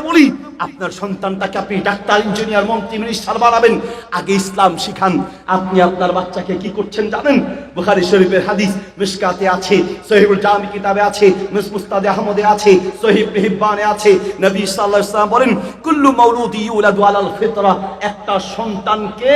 বলি? আপনার সন্তানটাকে আপনি ডাক্তার, ইঞ্জিনিয়ার, মন্ত্রী মিনিস্টার বানাবেন। আগে ইসলাম শিখান। আপনি আপনার বাচ্চাকে কি করছেন জানেন? বুখারী শরীফের হাদিস মিশকাতে আছে সহিবুল জামি কিতাবে আছে মুস্তাদে আহমদে আছে, সহিব হিব্বানে আছে। নবী সাল্লাল্লাহু আলাইহি ওয়াসাল্লাম বলেন, কুল্লু মাউলুদি ইউলাদু আলাল ফিতরা। একটা সন্তানকে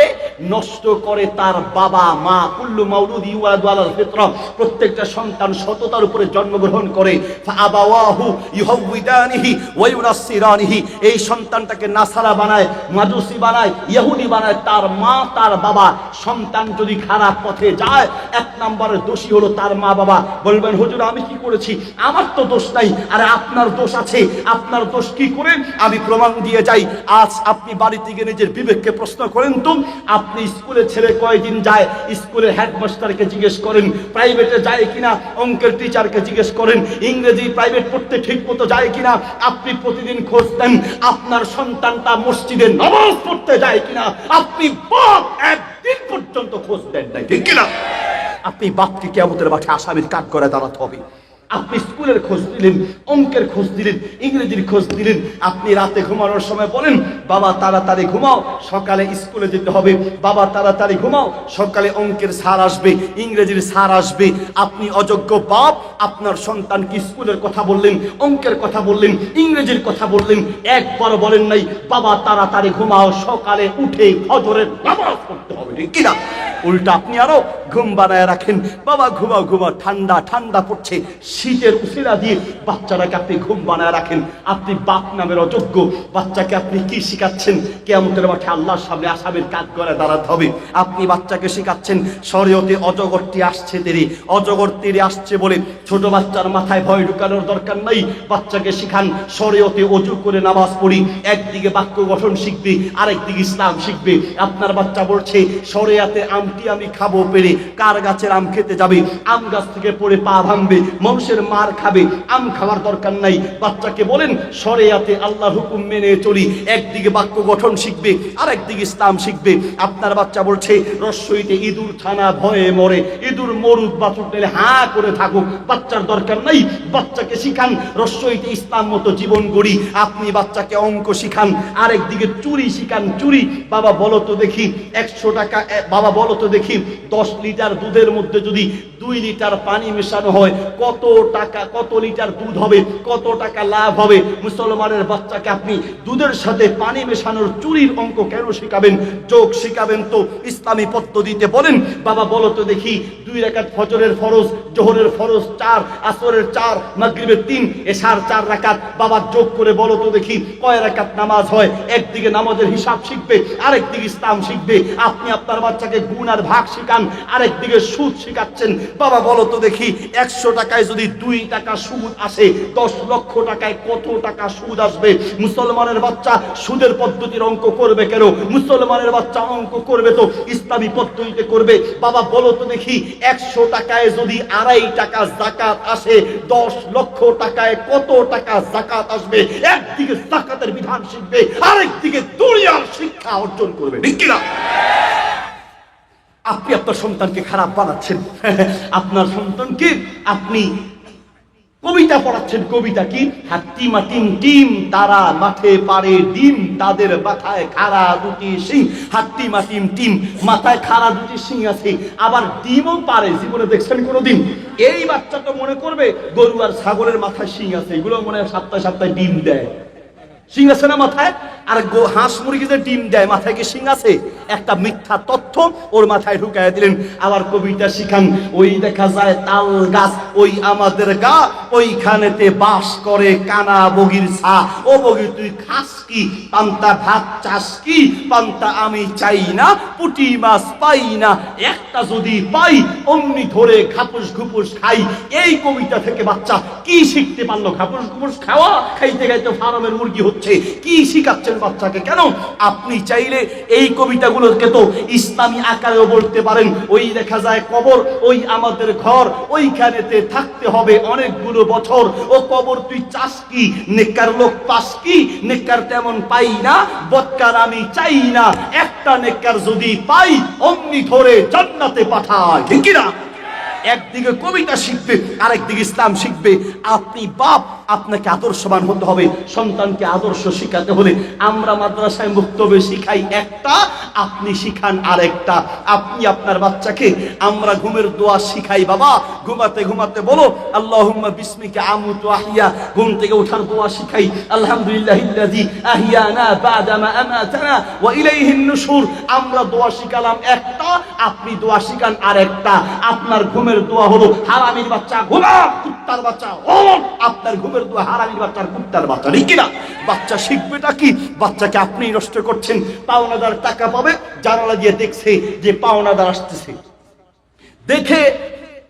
নষ্ট করে তার বাবা, মা, কুল্লু মাউলুদি ইউলাদু আলাল ফিতরা। প্রত্যেকটা সন্তান সততার উপরে জন্মগ্রহণ করে। ফাআবাওয়াহু ইউহাউইদানিহি ওয়া ইউনাসসিরানিহি। এই সন্তানটাকে নাসারা বানায় মাজুসি বানায়, ইহুদি বানায়, তার মা, তার বাবা সন্তান যদি খারাপ পথে যায়, এক নম্বরের দোষী হলো তার মা বাবা। বলবেন, হুজুর, আমি কি করেছি? আমার তো দোষ নাই। আরে, আপনার দোষ আছে। আপনার দোষ কি করে? আমি প্রমাণ দিয়ে যাই। আজ আপনি বাড়িতে গিয়ে নিজের বিবেককে প্রশ্ন করেন তো, আপনি স্কুলে ছেলে কয়দিন যায়? স্কুলের হেডমাস্টারকে জিজ্ঞেস করেন, প্রাইভেটে যায় কিনা? অঙ্কের টিচারকে জিজ্ঞেস করেন, ইংরেজি প্রাইভেট পড়তে ঠিক মতো যায় কিনা? আপনি প্রতিদিন খোঁজ দেন আপনার সন্তানটা মসজিদে নামাজ পড়তে যায় কিনা? আপনি বাপ একদিন পর্যন্ত খোঁজ দেন নাই, ঠিক কিনা? আপনি বাপকে কেমতের মাঠে আসামির কাজ করে দাঁড়াতে হবে। আপনি স্কুলের খোঁজ দিলেন অঙ্কের খোঁজ দিলেন ইংরেজির খোঁজ দিলেন আপনি রাতে ঘুমানোর সময় বলেন, বাবা তাড়াতাড়ি ঘুমাও, সকালে স্কুলে যেতে হবে, বাবা তাড়াতাড়ি ঘুমাও, সকালে অঙ্কের সার আসবে, ইংরেজির সার আসবে, আপনি অযোগ্য বাপ, আপনার সন্তানকে স্কুলের কথা বললেন, অঙ্কের কথা বললেন, ইংরেজির কথা বললেন একবার বলেন নাই, বাবা তাড়াতাড়ি ঘুমাও, সকালে উঠে ফজরের নামাজ পড়তে হবে কিনা? উল্টা আপনি আরও ঘুম বানায় রাখেন। বাবা ঘুমাও ঘুমাও ঠান্ডা ঠান্ডা পড়ছে। শীতের উসিরা দিয়ে বাচ্চাটাকে আপনি ঘুম বানায় রাখেন। আপনি বাপ নামের অযোগ্য। বাচ্চাকে আপনি কি শিখাচ্ছেন? কেমতের মাঠে আল্লাহর সামনে আসামের কাজ করে দাঁড়াতে হবে। আপনি বাচ্চাকে শিখাচ্ছেন, শরীয়তে অজগরটি আসছে তেরে। অজগর তেরে আসছে বলে ছোট বাচ্চার মাথায় ভয় ঢুকানোর দরকার নাই। বাচ্চাকে শিখান, শরীয়তে অজু করে নামাজ পড়ি। একদিকে বাক্য গঠন শিখবে, আরেকদিকে ইসলাম শিখবে। আপনার বাচ্চা বলছে, শরিয়াতে আমটি আমি খাব পেরে। কার গাছের আম খেতে যাবে? আম গাছ থেকে পড়ে পা ভাঙবে। মানুষের মার খাবে। আম খাওয়ার দরকার নাই। বাচ্চাকে বলেন, শরিয়াতে আল্লাহ হুকুম মেনে চলি। একদিকে বাক্য গঠন শিখবে আর একদিকে ইসলাম শিখবে। আপনার বাচ্চা বলছে রসইতে ইঁদুর ছানা ভয়ে মরে। ইঁদুর মরুক বাছুর টেলে হা করে থাকুক। বাচ্চার দরকার নাই। বাচ্চাকে শিখান রসইতে ইসলাম মতো জীবন গড়ি। আপনি বাচ্চাকে অঙ্ক শিখান, আরেকদিকে চুরি শিখান। চুরি, বাবা বলো তো দেখি, একশো টাকা বাবা বলো তো দেখি, দশ লিটার দুধের মধ্যে যদি দুই লিটার পানি মেশানো হয়, কত টাকা, কত লিটার দুধ হবে, কত টাকা লাভ হবে? মুসলমানের বাচ্চাকে আপনি দুধের সাথে পানি মেশানোর চুরির অঙ্ক কেন শেখাবেন? যোগ শেখাবেন তো ইসলামী পত্র দিতে বলেন। বাবা, বলো তো দেখি দুই রাকাত ফজরের ফরজ, জোহরের ফরজ চার, আসরের চার, মাগরিবের তিন, এশার চার রাকাত বাবা, যোগ করে বলো তো দেখি, কয় রাকাত নামাজ হয়? একদিকে নামাজের হিসাব শিখবে, আরেকদিকে ইসলাম শিখবে। আপনি আপনার বাচ্চাকে গুণ আর ভাগ শিখান, আরেকদিকে সুদ শিখাচ্ছেন। বাবা, বলো তো দেখি, একশো টাকায় যদি দুই টাকা সুদ আসে, দশ লক্ষ টাকায় কত টাকা সুদ আসবে? মুসলমানের বাচ্চা সুদের পদ্ধতির অঙ্ক করবে কেন? মুসলমানের বাচ্চা অঙ্ক করবে তো ইসলামী পদ্ধতিতে করবে। বাবা, বলো তো দেখি একশো টাকায় যদি আড়াই টাকা জাকাত আসে, দশ লক্ষ টাকায় কত টাকা জাকাত আসবে? একদিকে জাকাতের বিধান শিখবে, আরেকদিকে দুনিয়ার শিক্ষা অর্জন করবে। ঠিক কিনা? আপনি আপনার সন্তানকে খারাপ বানাচ্ছেন। আপনার সন্তানকে আপনি কবিতা পড়াচ্ছেন কবিতা কি? হাতি মাটিম টিম তারা মাঠে পারে ডিম, তাদের মাথায় খাড়া দুটি সিং হাতি মাটিম টিম মাথায় খাড়া দুটি সিং আছে, আবার ডিমও পারে, জীবনে দেখছেন কোনোদিন? এই বাচ্চা তো মনে করবে, গরু আর ছাগলের মাথায় সিং আছে, এগুলো মনে হয় সপ্তাহে সপ্তাহে ডিম দেয়। সিং আছে না মাথায়, আর হাঁস মুরগি যে ডিম দেয়, মাথায় কি সিং আছে? একটা মিথ্যা তথ্য ওর মাথায় ঢুকায় দিলেন। আবার কবিতা শিখান, ওই দেখা যায় তাল গাছ, ওই আমাদের গা, ওইখানেতে বাস করে কানা বগির ছা। ও বগি, তুই খাস কি? পান্তা ভাত চাস কি? পান্তা আমি চাই না, পুটি মাছ পাই না। একটা যদি পাই, অমনি ধরে খাপুস ঘুপুস খাই। এই কবিতা থেকে বাচ্চা কি শিখতে পারল? খাপুস ঘুপুস খাওয়া, খাইতে খাইতে ফার্মের মুরগি হচ্ছে? কি শিখাচ্ছেন বাচ্চাকে? কেন? আপনি চাইলে এই কবিতাগুলোকে তো ইসলামী আকারেও বলতে পারেন। ওই দেখা যায় কবর, ওই আমাদের ঘর, ওইখানেতে থাকতে হবে অনেকগুলো বছর। ও কবর তুই চাস কি? নেককার লোক পাস কি? নেককার তেমন পাই না। বৎকার আমি চাই না। একটা নেককার যদি পাই, অমনি ধরে জান্নাতে পাঠায়। ঠিক কি না একদিকে কবিতা শিখবে, আরেকদিকে ইসলাম শিখবে। আপনি বাপ আপনাকে আদর্শবান হতে হবে, সন্তানকে আদর্শ শিখাতে হলে। আমরা মাদ্রাসায় বক্তব্য শিখাই একটা, আপনি শিখান আরেকটা। আপনি আপনার বাচ্চাকে, আমরা ঘুমের দোয়া শিখাই, বাবা, ঘুমাতে ঘুমাতে বলো, আল্লাহুম্মা বিসমিকা আমুতু আহিয়া। ঘুম থেকে ওঠার দোয়া শিখাই নুশুর। আমরা দোয়া শিখালাম একটা, আপনি দোয়া শিখান আরেকটা। আপনার ঘুমের দোয়া হলো, হারামির বাচ্চা ঘুমা কুত্তার বাচ্চা আপনার ঘুমের বাচ্চা। শিখবেটা কি? বাচ্চাকে আপনি নষ্ট করছেন, পাওনাদার টাকা পাবে, জানালা দিয়ে দেখছে যে পাওনাদার আসতেছে। দেখে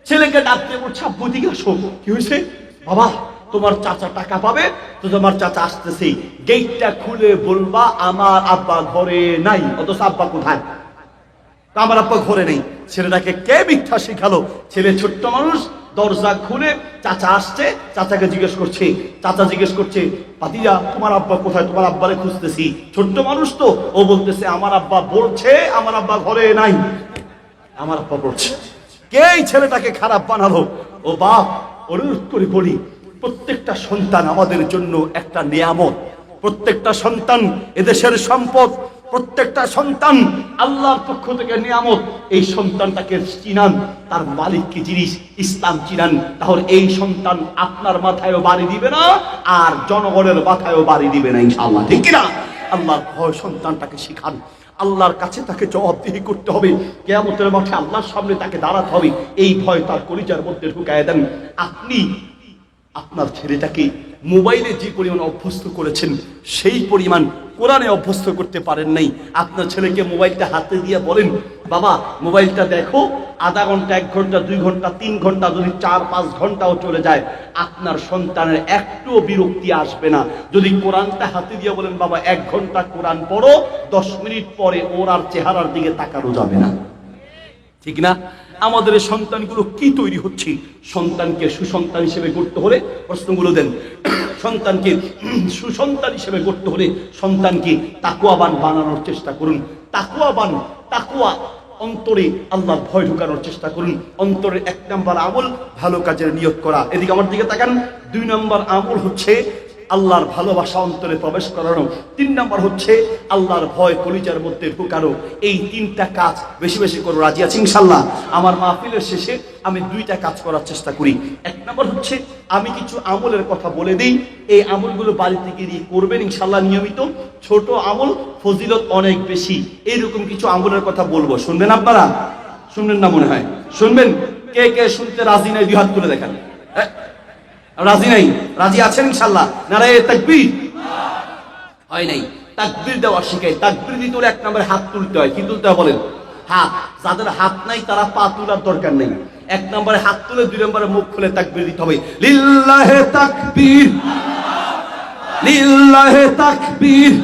ছেলেকে ডাকতে আসো। কি হয়েছে? বাবা, তোমার চাচা টাকা পাবে, তো তোমার চাচা আসতেছে। গেটটা খুলে বলবা, আমার আব্বা ঘরে নাই, অথচ আব্বা কোথায়? আমার আব্বা ঘরে নেই। ছেলেটাকে কে মিথ্যা শিখালো? ছেলে ছোট্ট মানুষ দরজা খুলে চাচা আসছে, চাচাকে জিজ্ঞেস করছে, চাচা জিজ্ঞেস করছে, পাতিজা, তোমার আব্বা কোথায়? তোমার আব্বারে খুঁজতেছি। ছোট্ট মানুষ তো? ও বলতেছে, আমার আব্বা বলছে আমার আব্বা ঘরে নাই। আমার আব্বা বলছে কে এই ছেলেটাকে খারাপ বানালো? ও বাপ অনুরোধ করে বলি, প্রত্যেকটা সন্তান আমাদের জন্য একটা নিয়ামত। প্রত্যেকটা সন্তান এদেশের সম্পদ প্রত্যেকটা সন্তান আল্লাহর পক্ষ থেকে নিয়ামত। এই সন্তানটাকে চিনান, তার মালিক কি জিনিস? ইসলাম চিনান। তাহলে এই সন্তান আপনার মাথায়ও বাড়ি দিবে না, আর জনগণের মাথায়ও বাড়ি দিবে না, ইনশাআল্লাহ। ঠিক কিনা? আল্লাহর ভয় সন্তানটাকে শিখান। আল্লাহর কাছে তাকে জবাবদিহি করতে হবে। কেয়ামতের মাঠে আল্লাহর সামনে তাকে দাঁড়াতে হবে। এই ভয় তার কলিজার মধ্যে ঢুকায় দেন। আপনি আপনার ছেলেটাকে মোবাইলে যে পরিমাণ অভ্যস্ত করেছেন, সেই পরিমাণ কোরআনে অভ্যস্ত করতে পারেন নাই। আপনার ছেলেকে মোবাইলটা হাতে দিয়ে বলেন, বাবা, মোবাইলটা দেখো, আধা ঘণ্টা, এক ঘণ্টা, দুই ঘণ্টা, তিন ঘণ্টা, যদি চার, পাঁচ ঘন্টাও চলে যায়, আপনার সন্তানের একটুও বিরক্তি আসবে না। যদি কোরআনটা হাতে দিয়ে বলেন, বাবা, এক ঘণ্টা কোরআন পড়ো, দশ মিনিট পরে ওর আর চেহারার দিকে তাকানো যাবে না। ঠিক না? আমাদের সন্তানগুলো কি তৈরি হচ্ছে? সন্তানকে সুসন্তান হিসেবে গড়তে হলে প্রশ্নগুলো দেন। সন্তানকে সুসন্তান হিসেবে গড়তে হলে সন্তানকে তাকুয়াবান বানানোর চেষ্টা করুন। তাকুয়াবান, তাকুয়া অন্তরে আল্লাহর ভয় ঢুকানোর চেষ্টা করুন। অন্তরের এক নম্বর আমল ভালো কাজের নিয়োগ করা। এদিকে আমার দিকে তাকান। দুই নম্বর আমল হচ্ছে আল্লাহর ভালোবাসা অন্তরে প্রবেশ করানো। তিন নম্বর হচ্ছে আল্লাহর ভয় কলিজার মধ্যে ঢুকানো। এই তিনটা কাজ বেশি বেশি করো রাজি আছি ইনশাল্লাহ আমার মাহফিলের শেষে আমি দুইটা কাজ করার চেষ্টা করি। এক নম্বর হচ্ছে আমি কিছু আমলের কথা বলে দিই। এই আমলগুলো বাড়িতে গিয়ে করবেন ইনশাল্লাহ নিয়মিত। ছোট আমল ফজিলত অনেক বেশি। এইরকম কিছু আমলের কথা বলব। শুনবেন আপনারা? শুনবেন না মনে হয়? শুনবেন? কে কে শুনতে রাজি নাই দুই হাত তুলে দেখান। হ্যাঁ? রাজি নাই? রাজি আছেন ইনশাল্লাহ নারায় তাকবি হয় নাই। তাকবির দেওয়া শিখাই তাকবির দিতে হলে এক নম্বরে হাত তুলতে হয়। কি তুলতে বলেন? হাত। যাদের হাত নাই, তারা পা তোলার দরকার নেই। এক নম্বরে হাত তুলে, দুই নম্বরে মুখ খুলে তাকবির দিতে হবে। লিল্লাহে তাকবীর। লিল্লাহে তাকবীর।